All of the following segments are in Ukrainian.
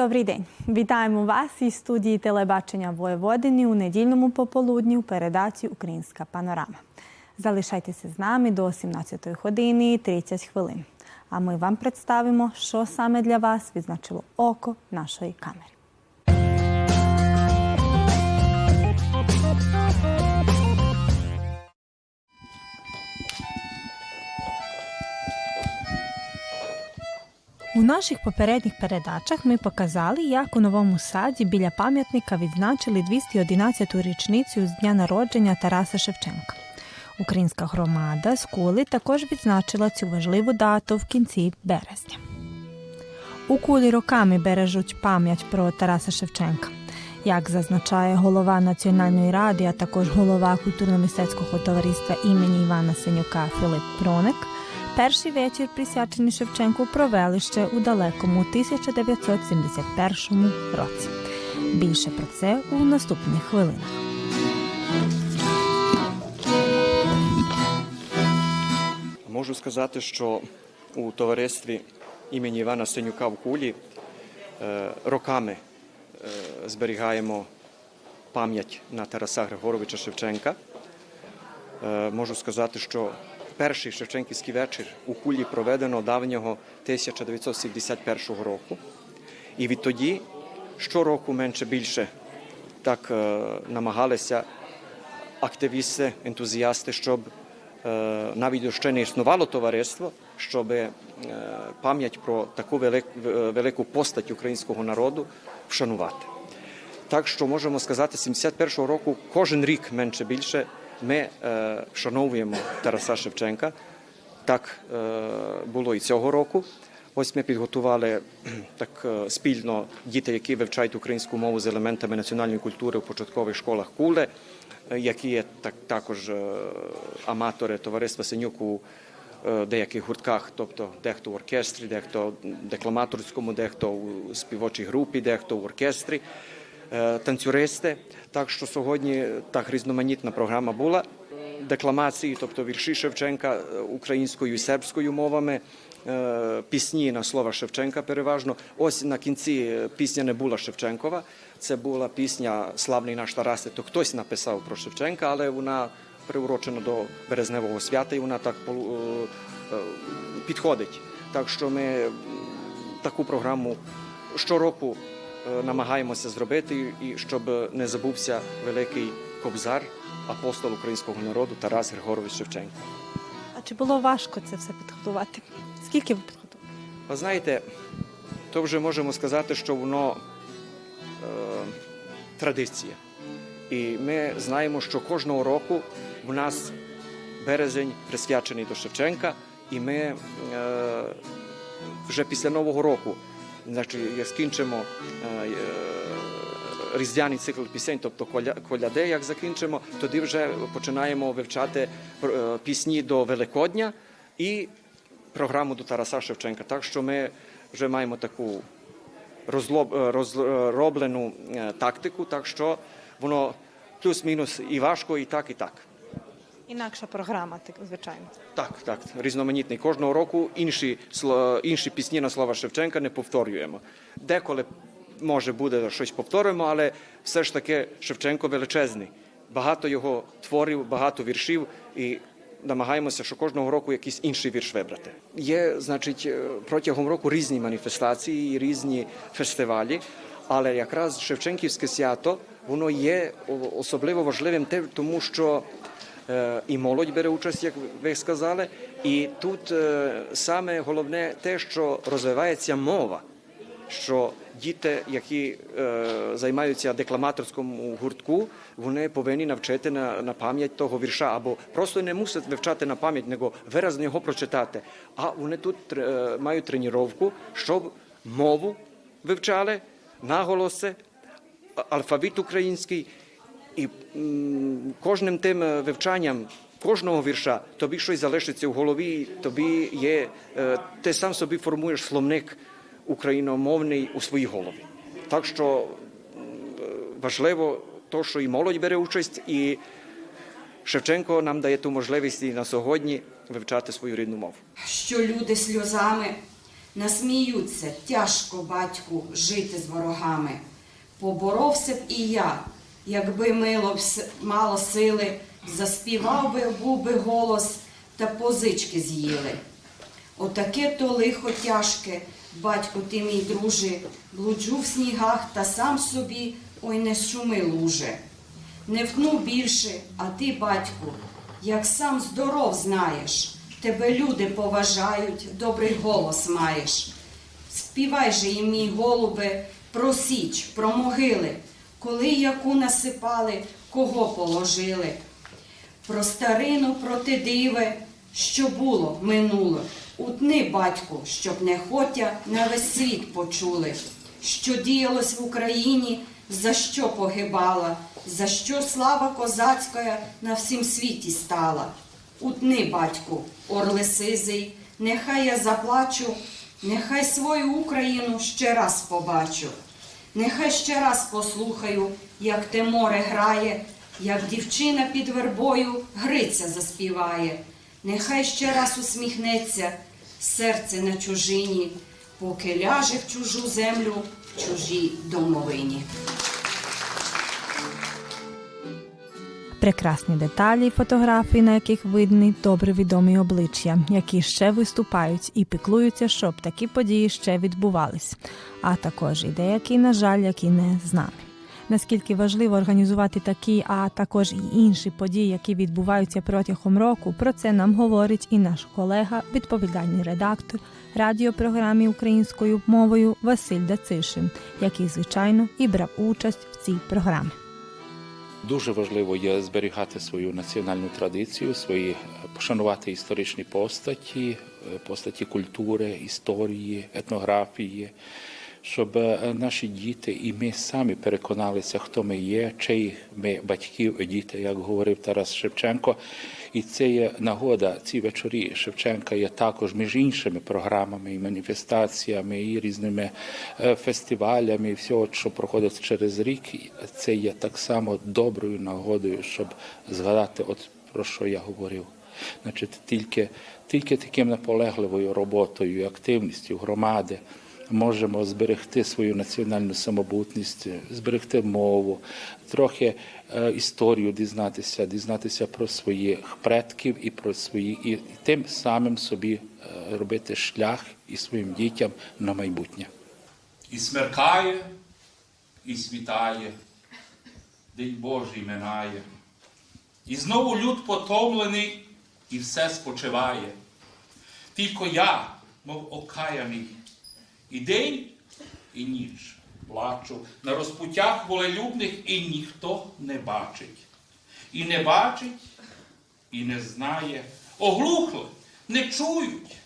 Добрий день. Вітаємо вас із студії телебачення Воєводини у недільному пополудні у передачі Українська панорама. Залишайтеся з нами до 17 години 30 хвилин. А ми вам представимо, що саме для вас відзначило око нашої камери. У наших попередніх передачах ми показали, як у новому саді біля пам'ятника відзначили 211-ту річницю з дня народження Тараса Шевченка. Українська громада з Кули також відзначила цю важливу дату в кінці березня. У кулі роками бережуть пам'ять про Тараса Шевченка. Як зазначає голова Національної ради, а також голова культурно-мистецького товариства імені Івана Синюка Филип Проник, перший вечір, присвячений Шевченку, провели ще у далекому 1971 році. Більше про це у наступних хвилинах. Можу сказати, що у товаристві імені Івана Синюка в Кулі е, роками е, зберігаємо пам'ять на Тараса Григоровича Шевченка. Е, Можу сказати, що перший Шевченківський вечір у Кулі проведено давнього 1971 року. І відтоді щороку менше більше так е, намагалися активісти, ентузіасти, щоб е, навіть ще не існувало товариство, щоб е, пам'ять про таку велик, велику постать українського народу вшанувати. Так що можемо сказати, з 71-го року кожен рік менше більше ми е, вшановуємо Тараса Шевченка. Так е, було і цього року. Ось ми підготували так е, спільно діти, які вивчають українську мову з елементами національної культури в початкових школах Куле, які є так, також аматори товариства Синюк у е, деяких гуртках, тобто дехто в оркестрі, дехто в декламаторському, дехто у співочій групі, дехто в оркестрі танцюристи. Так що сьогодні так різноманітна програма була. Декламації, тобто вірші Шевченка е, українською і сербською мовами, е, пісні на слова Шевченка переважно. Ось на кінці е, пісня не була Шевченкова. Це була пісня Славний наш Тарасе, то хтось написав про Шевченка, але вона приурочена до березневого свята, і вона так е, е, підходить. Так що ми таку програму щороку е, намагаємося зробити, і щоб не забувся великий кобзар, апостол українського народу Тарас Григорович Шевченко. А чи було важко це все підготувати? Скільки ви підготували? Ви знаєте, то вже можемо сказати, що воно е, традиція. І ми знаємо, що кожного року в нас березень присвячений до Шевченка, і ми е, вже після Нового року, значить, скінчимо різдвяний цикл пісень, тобто коля- коляди, як закінчимо, тоді вже починаємо вивчати пісні до Великодня і програму до Тараса Шевченка. Так що ми вже маємо таку розроблену тактику, так що воно плюс-мінус і важко, і так, і так. Інакша програма, звичайно. Так, так, різноманітний. Кожного року інші, інші пісні на слова Шевченка не повторюємо. Деколи, може, буде щось повторимо, але все ж таки Шевченко величезний. Багато його творів, багато віршів, і намагаємося, що кожного року якийсь інший вірш вибрати. Є, значить, е, протягом року різні маніфестації, різні фестивалі, але якраз Шевченківське свято воно є особливо важливим, тому що і молодь бере участь, як ви сказали. І тут е, саме головне те, що розвивається мова, що діти, які е, займаються декламаторському гуртку, вони повинні навчити на, на пам'ять того вірша, або просто не мусять вивчати на пам'ять, него виразно його прочитати. А вони тут е, мають тренування, щоб мову вивчали, наголоси, алфавіт український. І кожним тим е, вивчанням кожного вірша тобі щось залишиться в голові, тобі є, е, ти сам собі формуєш словник україномовний у своїй голові. Так що е, важливо то, що і молодь бере участь, і Шевченко нам дає ту можливість і на сьогодні вивчати свою рідну мову. що люди сльозами Насміються, тяжко батьку жити з ворогами. Поборовся б і я, якби мило мало сили, заспівав би був би голос та позички з'їли. Отаке то лихо тяжке, батьку ти мій друже, блуджу в снігах та сам собі, ой не шуми луже. Не втну більше, а ти, батьку, як сам здоров знаєш, тебе люди поважають, добрий голос маєш. Співай же їм, мій голубе, про січ, про могили, коли яку насипали, кого положили. Про старину, про те диве, що було, минуло. Утни, батьку, щоб нехотя на весь світ почули, що діялось в Україні, за що погибала, за що слава козацька на всім світі стала. Утни, батьку, орле сизий, нехай я заплачу, нехай свою Україну ще раз побачу. Нехай ще раз послухаю, як те море грає, як дівчина під вербою Гриця заспіває. Нехай ще раз усміхнеться серце на чужині, поки ляже в чужу землю, в чужій домовині. Прекрасні деталі, фотографії, на яких видні добре відомі обличчя, які ще виступають і піклуються, щоб такі події ще відбувались. А також і деякі, на жаль, які не з нами. Наскільки важливо організувати такі, а також і інші події, які відбуваються протягом року, про це нам говорить і наш колега, відповідальний редактор радіопрограмі українською мовою Василь Дацишин, який, звичайно, і брав участь в цій програмі. Дуже важливо є зберігати свою національну традицію, свої пошанувати історичні постаті, е, постаті культури, історії, етнографії, щоб е, наші діти і ми самі переконалися, хто ми є, чиї ми батьків, діти, як говорив Тарас Шевченко. І це є нагода. Ці вечорі Шевченка є також між іншими програмами і маніфестаціями, і різними е, фестивалями, і всього, що проходить через рік. Це є так само доброю нагодою, щоб згадати, от про що я говорив. Значить, тільки, тільки таким наполегливою роботою активністю громади можемо зберегти свою національну самобутність, зберегти мову, трохи е, історію дізнатися, дізнатися про своїх предків і про свої, і тим самим собі е, робити шлях і своїм дітям на майбутнє. І смеркає, і світає, День Божий минає. І знову люд потомлений, і все спочиває. Тільки я, мов окаяний, і день, і ніч плачу на розпуттях волелюбних, і ніхто не бачить. І не бачить, і не знає. Оглухли, не чують.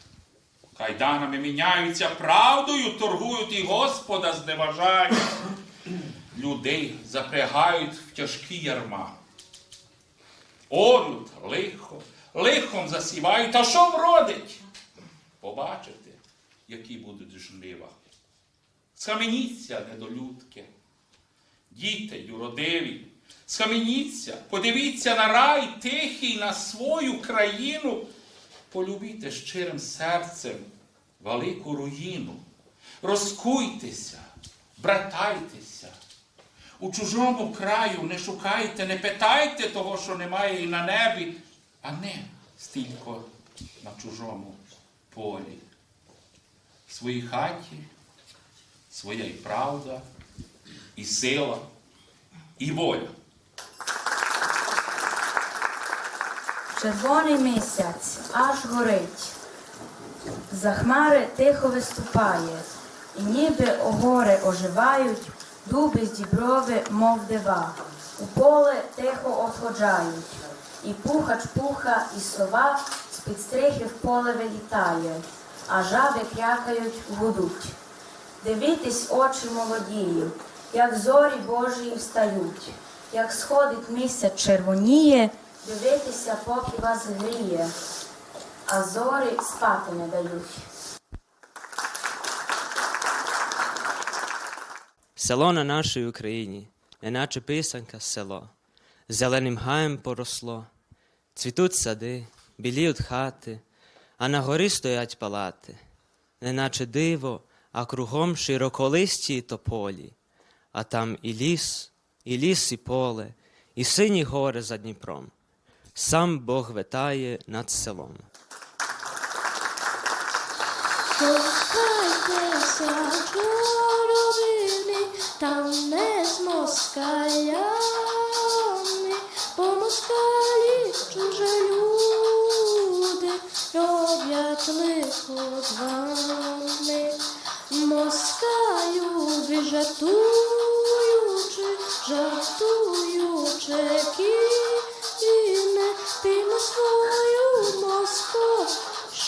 Кайданами міняються, правдою торгують і Господа зневажають. Людей запрягають в тяжкі ярма. Олюд лихо, лихом засівають, а що вродить? Побачите, які будуть жнива. Схаменіться, недолюдки, діти юродиві, схаменіться, подивіться на рай тихий, на свою країну, полюбіте щирим серцем велику руїну, розкуйтеся, братайтеся. У чужому краю не шукайте, не питайте того, що немає і на небі, а не стільки на чужому полі. Своїй хаті своя і правда, і сила, і воля. Червоний місяць аж горить, за хмари тихо виступає, і ніби огори оживають, дуби з діброви, мов дива, у поле тихо отходжають, і пухач пуха, і сова з-під стрихи в поле вилітає, а жаби крякають, гудуть. Дивітесь очі молодії, як зорі Божії встають, як сходить місяць червоніє, дивитися, поки вас гріє, а зорі спати не дають. Село на нашій Україні, неначе писанка село, зеленим гаєм поросло, цвітуть сади, біліють хати, а на горі стоять палати. неначе диво, а кругом широколисті тополі, а там і ліс, і ліс, і поле, і сині гори за Дніпром. Сам Бог витає над селом. Там не з роблять лихо з вами. Москалю ви жартуючи, кіне, піймо свою московщину,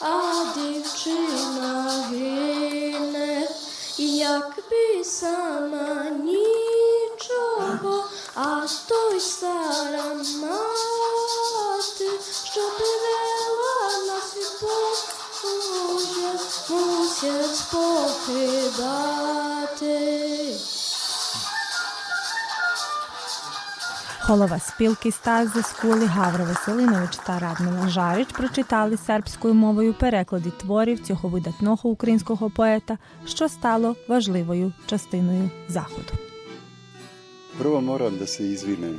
а дівчина гине, якби сама нічого, а той стара покидати. Голова спілки Стази Скули Гавра Василинович та Радмила Жарич прочитали сербською мовою переклади творів цього видатного українського поета, що стало важливою частиною заходу. Prvo moram da se izvinem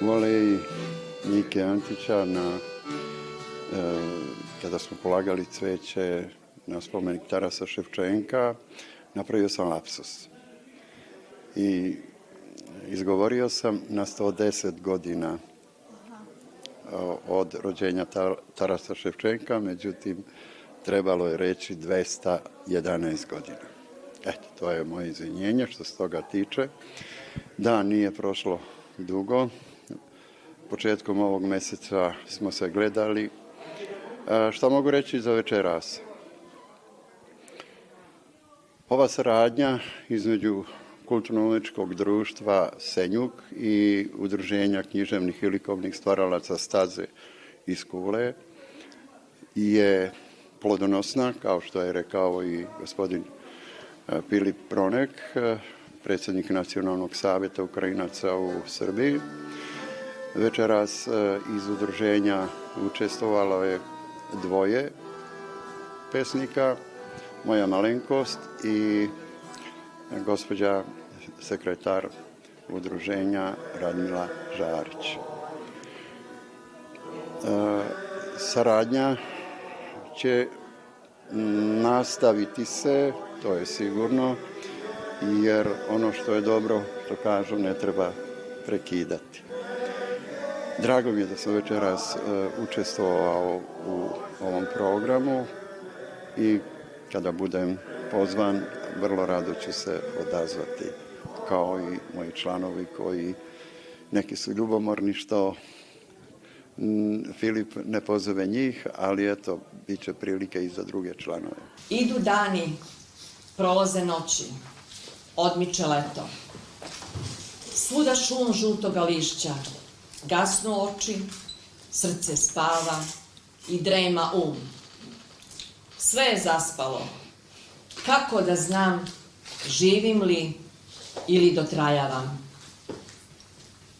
u aleji Nike Antića na, e, kada smo polagali cveće na spomenik Tarasa Ševčenka, napravio sam lapsus. I izgovorio sam na 110 godina od rođenja Ta- Tarasa Ševčenka, međutim trebalo je reći 211 godina. Eto, to je moje izvinjenje što se toga tiče. Da, nije prošlo dugo. Početkom ovog meseca smo se gledali. E, šta mogu reći za večeras? Ova saradnja između kulturno-umetničkog društva Senjuk i udruženja književnih i likovnih stvaralaca Staze iz Kule je plodonosna, kao što je rekao i gospodin e, Filip Pronek, e, predsjednik Nacionalnog savjeta Ukrajinaca u Srbiji. Večeras e, iz udruženja učestvovalo je dvoje pesnika, moja malenkost i gospođa sekretar udruženja Radmila Žarić. E, saradnja će nastaviti se, to je sigurno, jer ono što je dobro, što kažu, ne treba prekidati. Drago mi je da sam večeras e, učestvovao u ovom programu i kada budem pozvan, vrlo rado ću se odazvati kao i moji članovi koji neki su ljubomorni što Filip ne pozove njih, ali eto, bit će prilike i za druge članove. Idu dani, prolaze noći, odmiče leto. Svuda šum žutoga lišća, gasnu oči, srce spava i drema um. Sve je zaspalo. Kako da znam, živim li ili dotrajavam?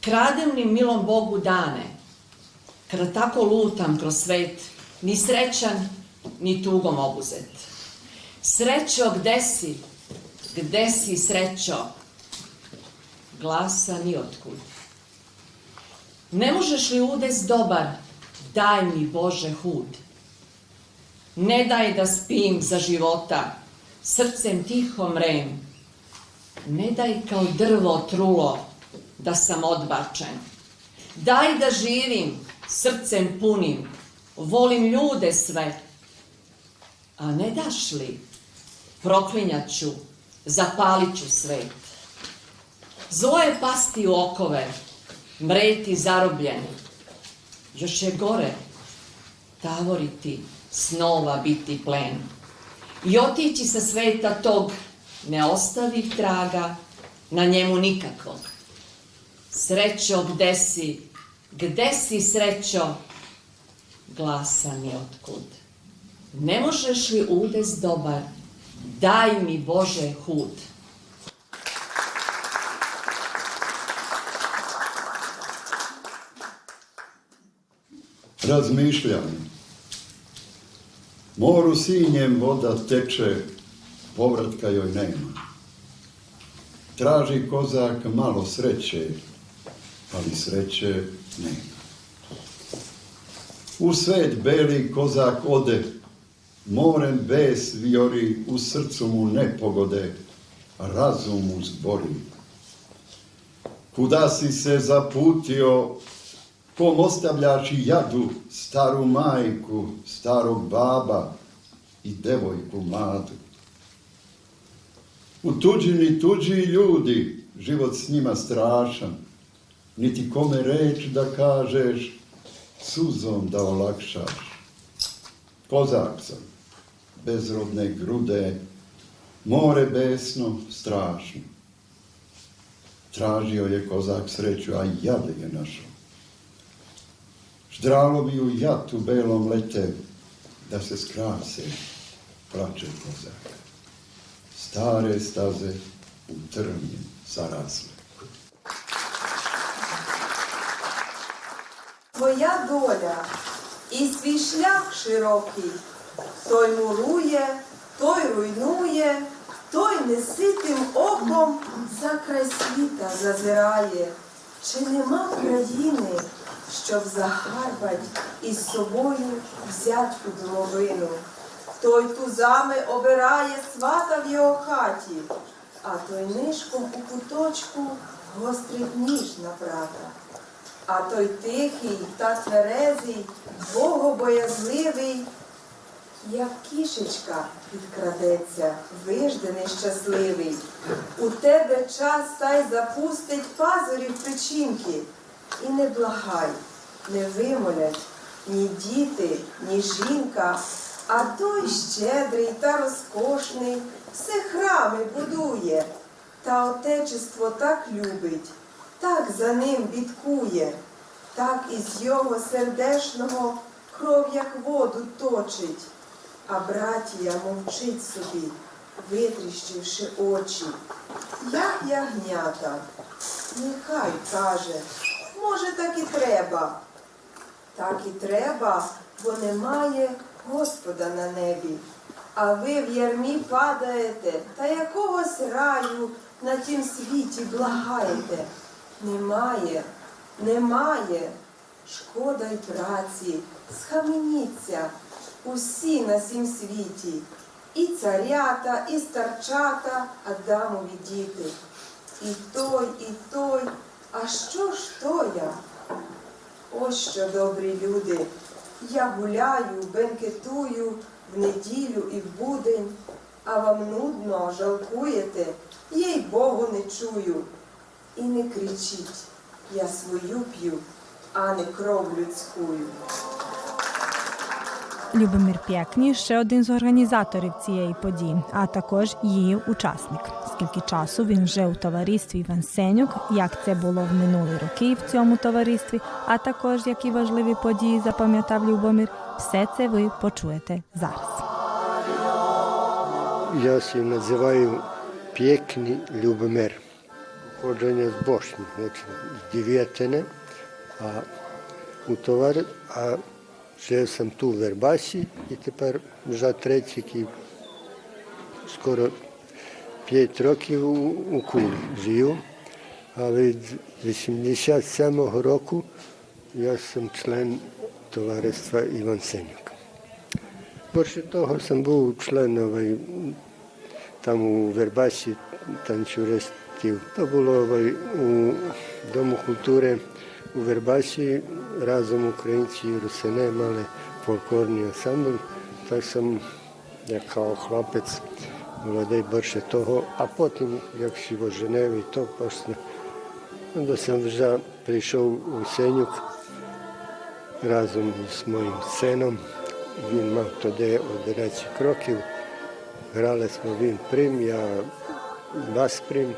Kradem li milom Bogu dane, kada tako lutam kroz svet, ni srećan, ni tugom obuzet. Srećo, gde si? Gde si, srećo? Glasa ni otkud. Ne možeš li udes dobar, daj mi Bože hud. Ne daj da spim za života, srcem tiho mrem. Ne daj kao drvo trulo, da sam odbačen. Daj da živim, srcem punim, volim ljude sve. A ne daš li, proklinjaću, zapalit ću svet. Zlo je pasti u okove, mreti zarobljeni. Još je gore, tavoriti, snova biti plen. I otići sa sveta tog, ne ostavi traga, na njemu nikakvog. Srećo, gde si, gde si srećo, glasa mi otkud. Ne možeš li udes dobar, daj mi Bože hud. Razmišljam Moru sinjem voda teče, povratka joj nema. Traži kozak malo sreće, ali sreće nema. U svet beli kozak ode, morem bes vijori, u srcu mu nepogode, razum mu zbori. Kuda si se zaputio, kom ostavljaš i jadu, staru majku, starog baba i devojku mladu. U tuđini tuđi ljudi, život s njima strašan, niti kome reč da kažeš, suzom da olakšaš. Kozak sam, bezrodne grude, more besno, strašno. Tražio je kozak sreću, a jade je našao. Ždralovi u jatu belom lete, da se skrase, plače kozak. Stare staze u trnje zarasle. Твоя доля і свій шлях широкий, той мурує, той руйнує, той неситим оком за край світа зазирає. Чи нема країни, щоб загарбать із собою взять у домовину? Той тузами обирає свата в його хаті, а той нишком у куточку гострить ніж на брата. А той тихий та тверезий, богобоязливий, як кішечка підкрадеться, виждений щасливий. У тебе час та й запустить пазурів причинки. І не благай, не вимолять ні діти, ні жінка, а той щедрий та розкошний все храми будує, та отечество так любить так за ним бідкує, так із його сердешного кров, як воду точить, а братія мовчить собі, витріщивши очі. Як ягнята, нехай каже, може, так і треба. Так і треба, бо немає Господа на небі. А ви в ярмі падаєте, та якогось раю на тім світі благаєте. Немає, немає, шкода й праці, схаменіться усі на сім світі, і царята, і старчата, Адамові діти. І той, і той, а що ж то я? Ось що, добрі люди, я гуляю, бенкетую в неділю і в будень, а вам нудно, жалкуєте, їй Богу не чую. І не кричіть, я свою п'ю, а не кров людськую. Любомир Пєкні ще один з організаторів цієї події, а також її учасник. Скільки часу він вже у товаристві Іван Сенюк, як це було в минулі роки в цьому товаристві, а також які важливі події запам'ятав Любомир, все це ви почуєте зараз. Ja se nazivaju Pjekni Ljubomir. Pohođenje z Bošnje, znači iz Divjetene, a u živio sam tu u Verbasi i tepar za trećik i skoro pet roki u, u Kuli žiju. Від 87 року я сам член товариства Іван Сенюк. Більше того, сам був член ovaj, там у Вербасі танцюристів. То було у Дому культури у Вербасі разом українці і русини мали фольклорний ансамбль. Так сам, як хлопець, молодий більше того, а потім, як всі в Женеві, то після Onda sam вже прийшов у Сенюк разом з моїм сином. Він мав тоді 11 років. Грали smo він прим, я бас прим.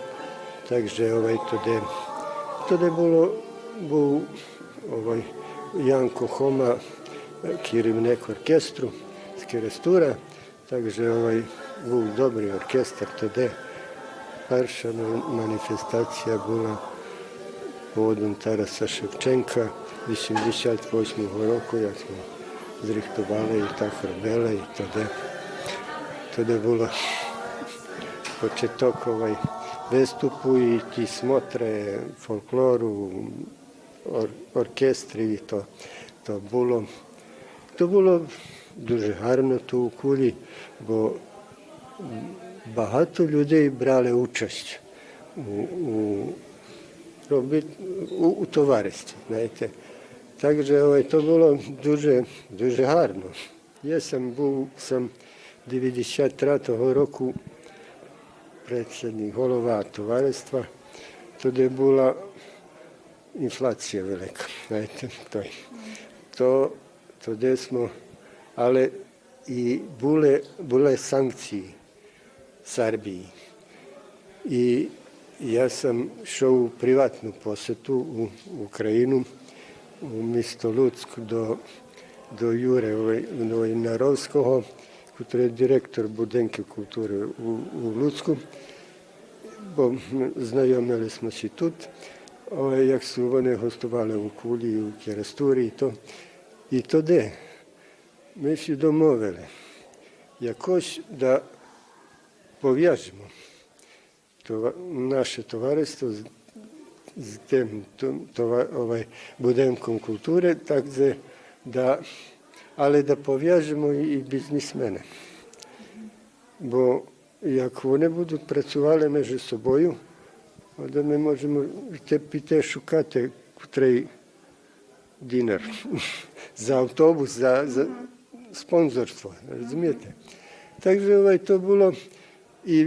Takže ovaj, тоді, тоді було, був ovaj, Janko Homa, kirim neku orkestru, skjerestura, takže ovaj Vuk dobri orkestar je Parša manifestacija bila povodom Tarasa Ševčenka, 88. roku, ja smo zrihtovali i ta hrbele i to Tode bila početok ovaj vestupu i ti smotre folkloru, оркестрів, і то, то було. То було дуже гарно тут у кулі, бо багато людей брали участь у, у, у, у товаристві. Знаєте. Так же то було дуже, дуже гарно. Я сам був сам 93-го року predsjednik голова товариства, тоді була інфляція велика. Знаєте, той. То, тоді smo, але і були, були санкції Сербії. І я сам йшов у приватну посету у Україну, у місто Луцьк до, до Юри Войнаровського, який є директор будинків культури у, у Луцьку. Бо ми знайомилися тут, але як вони гостували у Кулі, у Керестурі, то і тоді ми всі домовили якось да пов'яжемо наше товариство з, з тим това, будинком культури, так де, да, але да пов'яжемо і, бізнесмени. Бо як вони будуть працювати між собою, то ми можемо піти шукати котрий дінер за автобус, за, за спонсорство. Розумієте? Так же то було і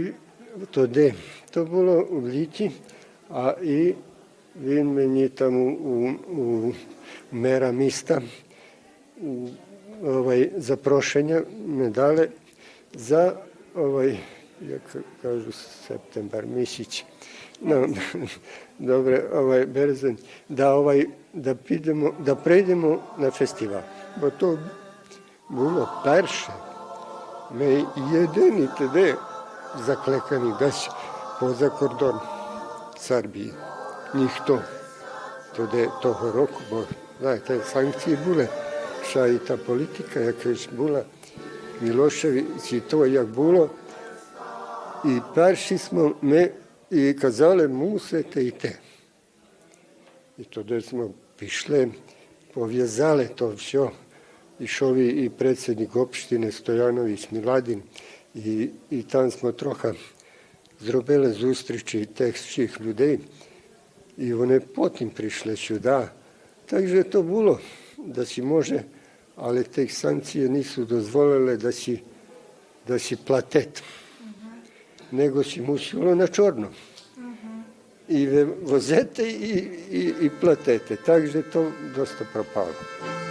тоді, то було у літі, а і він мені там у, у, у мера міста ovaj, запрошення ми дали за ovaj, як кажу, септембр місяць. No, dobro, ovaj, berzen da, ovaj, da, pidemo, da prejdemo na festival. Bo to bilo perše. Me jedini tede zaklekani daš poza kordon Srbije. Nihto. Tode toho roku, bo da, te sankcije bile, ša i ta politika, jak je bila, Milošević i to jak bilo. I perši smo me ми і казали, мусите йти. І тоді ми пішли, пов'язали то все. Ішов і і predsjednik opštine Stojanović Miladin і, і там smo трохи зробили зустрічі тих всіх людей, і вони потім прийшли сюди. Так же то було, да си може, але тих санкцій nisu дозволили да си, да си платить. nego si musilo na čorno. Uh -huh. I vozete i, i, i platete. Takže to dosta propalo.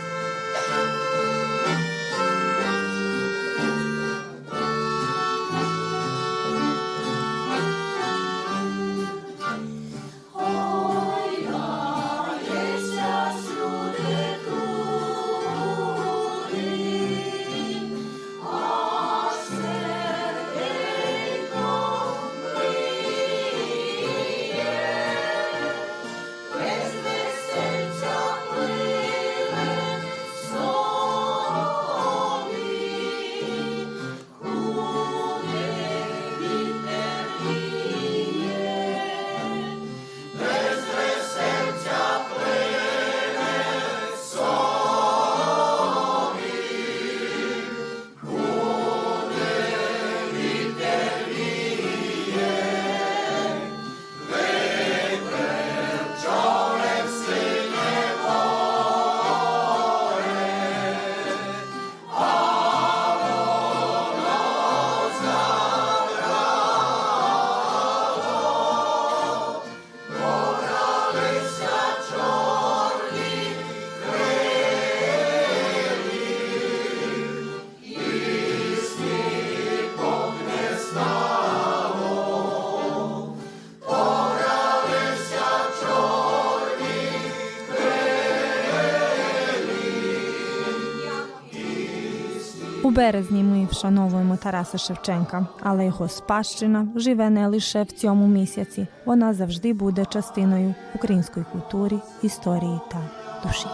Березні ми вшановуємо Тараса Шевченка, але його спадщина живе не лише в цьому місяці. Вона завжди буде частиною української культури, історії та душі.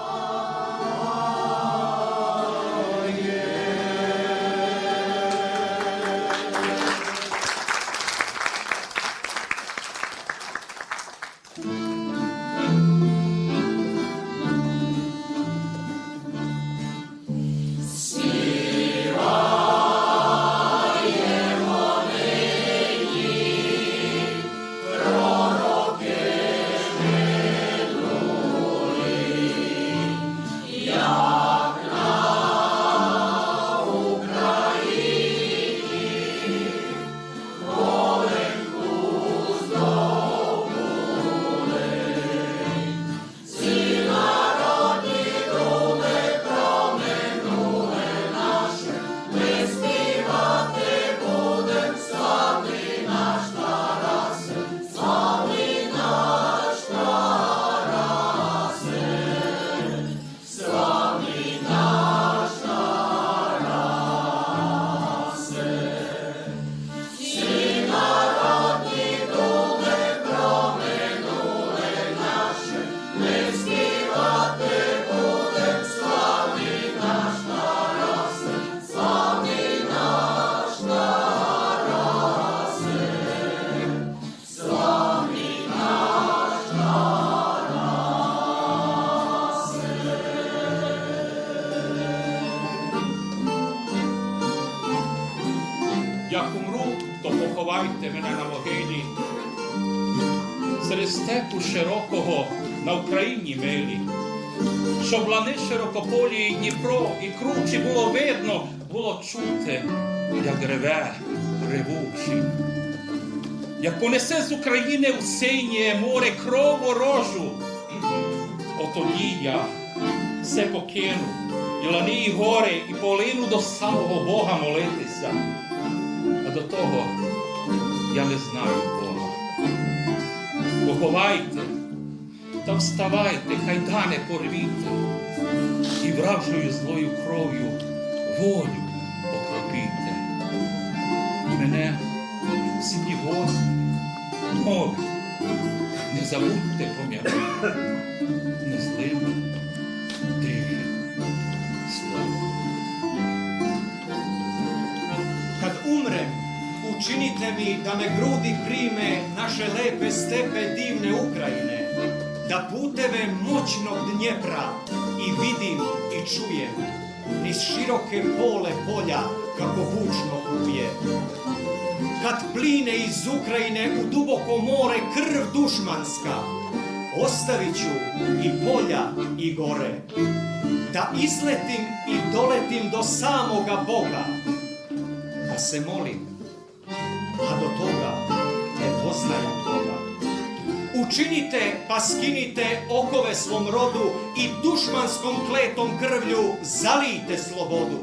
Щоб лани широкополі і Дніпро, і кручі було видно, було чути, як реве ревучий. Як понесе з України у синє море кров ворожу, отоді я все покину, і лани, і гори, і полину до самого Бога молитися. А до того я не знаю Бога. Поховайте та вставайте, кайдане порвіте, і вражою злою кров'ю волю окропіте. І мене в сім'ї возьмі, мови, не забудьте пом'яти, незлими, тихим словом. Kad umrem, učinite mi da me grudi prime naše lepe stepe divne Ukrajine, da puteve moćnog Dnjepra i vidim i čujem, niz široke pole polja kako bučno kuje. Kad pline iz Ukrajine u duboko more krv dušmanska, ostavit ću i polja i gore, da izletim i doletim do samoga Boga, da se molim, a do toga ne poznajem toga. Učinite pa skinite okove svom rodu i dušmanskom kletom krvlju zalijte slobodu.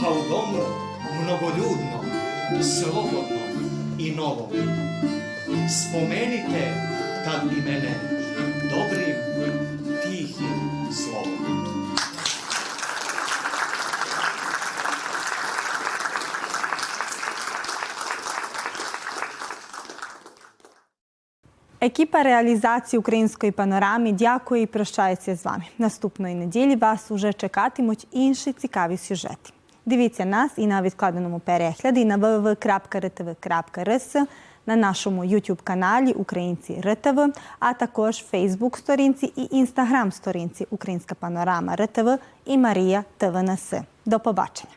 Pa u domu mnogoljudnom, slobodnom i novom. Spomenite tad i mene dobrim, Екіпа реалізації української панорами дякує і прощається з вами. Наступної неділі вас уже чекатимуть інші цікаві сюжети. Дивіться нас і на відкладеному перегляді на www.rtv.rs, на нашому YouTube каналі Українці РТВ, а також Фейсбук сторінці і Інстаграм сторінці Українська панорама РТВ і Марія ТВНС. До побачення.